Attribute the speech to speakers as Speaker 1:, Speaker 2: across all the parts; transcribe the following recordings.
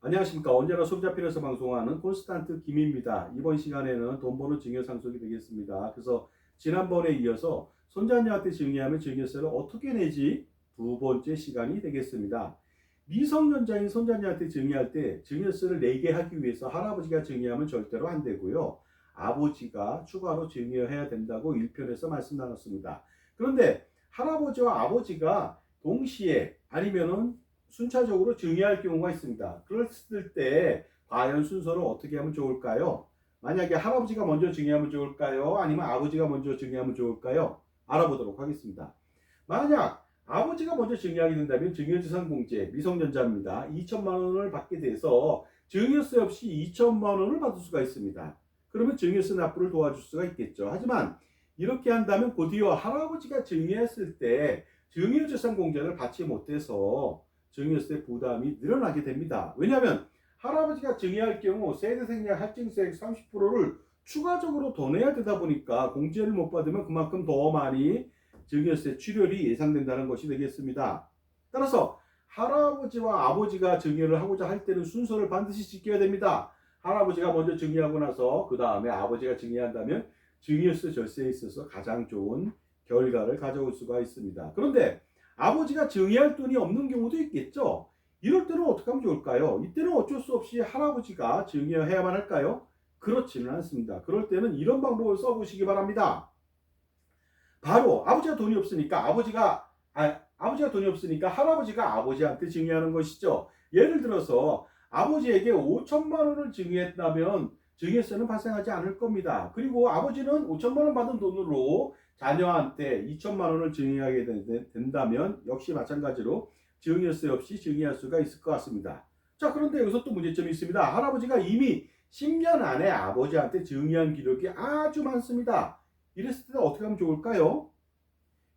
Speaker 1: 안녕하십니까. 언제나 소비자필에서 방송하는 콘스탄트 김입니다. 이번 시간에는 돈 버는 증여 상속이 되겠습니다. 그래서 지난번에 이어서 손자녀한테 증여하면 증여세를 어떻게 내지 두 번째 시간이 되겠습니다. 미성년자인 손자녀한테 증여할 때 증여세를 내게 하기 위해서 할아버지가 증여하면 절대로 안 되고요. 아버지가 추가로 증여해야 된다고 1편에서 말씀 나눴습니다. 그런데 할아버지와 아버지가 동시에 아니면은 순차적으로 증여할 경우가 있습니다. 그랬을 때 과연 순서를 어떻게 하면 좋을까요? 만약에 할아버지가 먼저 증여하면 좋을까요? 아니면 아버지가 먼저 증여하면 좋을까요? 알아보도록 하겠습니다. 만약 아버지가 먼저 증여하게 된다면 증여재산 공제 미성년자입니다. 2천만 원을 받게 돼서 증여세 없이 2천만 원을 받을 수가 있습니다. 그러면 증여세 납부를 도와줄 수가 있겠죠. 하지만 이렇게 한다면 곧이어 할아버지가 증여했을 때 증여재산 공제를 받지 못해서 증여세 부담이 늘어나게 됩니다. 왜냐하면 할아버지가 증여할 경우 세대생략 할증세 30%를 추가적으로 더 내야 되다 보니까 공제를 못 받으면 그만큼 더 많이 증여세 출혈이 예상된다는 것이 되겠습니다. 따라서 할아버지와 아버지가 증여를 하고자 할 때는 순서를 반드시 지켜야 됩니다. 할아버지가 먼저 증여하고 나서 그 다음에 아버지가 증여한다면 증여세 절세에 있어서 가장 좋은 결과를 가져올 수가 있습니다. 그런데 아버지가 증여할 돈이 없는 경우도 있겠죠. 이럴 때는 어떻게 하면 좋을까요? 이때는 어쩔 수 없이 할아버지가 증여해야만 할까요? 그렇지는 않습니다. 그럴 때는 이런 방법을 써보시기 바랍니다. 바로 아버지가 돈이 없으니까 아버지가 아, 아버지가 돈이 없으니까 할아버지가 아버지한테 증여하는 것이죠. 예를 들어서 아버지에게 5천만 원을 증여했다면 증여세는 발생하지 않을 겁니다. 그리고 아버지는 5천만 원 받은 돈으로 자녀한테 2천만 원을 증여하게 된- 된다면 역시 마찬가지로 증여세 없이 증여할 수가 있을 것 같습니다. 자, 그런데 여기서 또 문제점이 있습니다. 할아버지가 이미 10년 안에 아버지한테 증여한 기록이 아주 많습니다. 이랬을 때 어떻게 하면 좋을까요?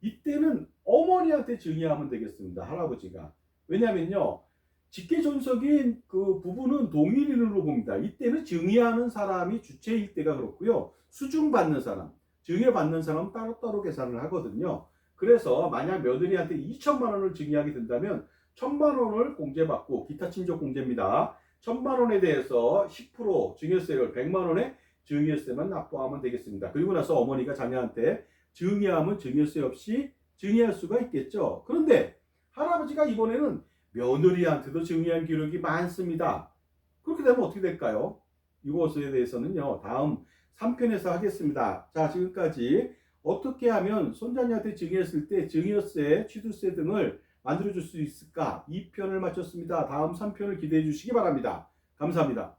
Speaker 1: 이때는 어머니한테 증여하면 되겠습니다. 할아버지가. 왜냐면요. 직계존속인 그 부부는 동일인으로 봅니다. 이때는 증여하는 사람이 주체일 때가 그렇고요. 수중받는 사람, 증여받는 사람은 따로따로 계산을 하거든요. 그래서 만약 며느리한테 2천만 원을 증여하게 된다면 1천만 원을 공제받고 기타 친족 공제입니다. 1천만 원에 대해서 10% 증여세를 100만 원에 증여세만 납부하면 되겠습니다. 그리고 나서 어머니가 자녀한테 증여하면 증여세 없이 증여할 수가 있겠죠. 그런데 할아버지가 이번에는 며느리한테도 증여한 기록이 많습니다. 그렇게 되면 어떻게 될까요? 이것에 대해서는요, 다음 3편에서 하겠습니다. 자, 지금까지 어떻게 하면 손자녀한테 증여했을 때 증여세, 취득세 등을 만들어줄 수 있을까? 2편을 마쳤습니다. 다음 3편을 기대해 주시기 바랍니다. 감사합니다.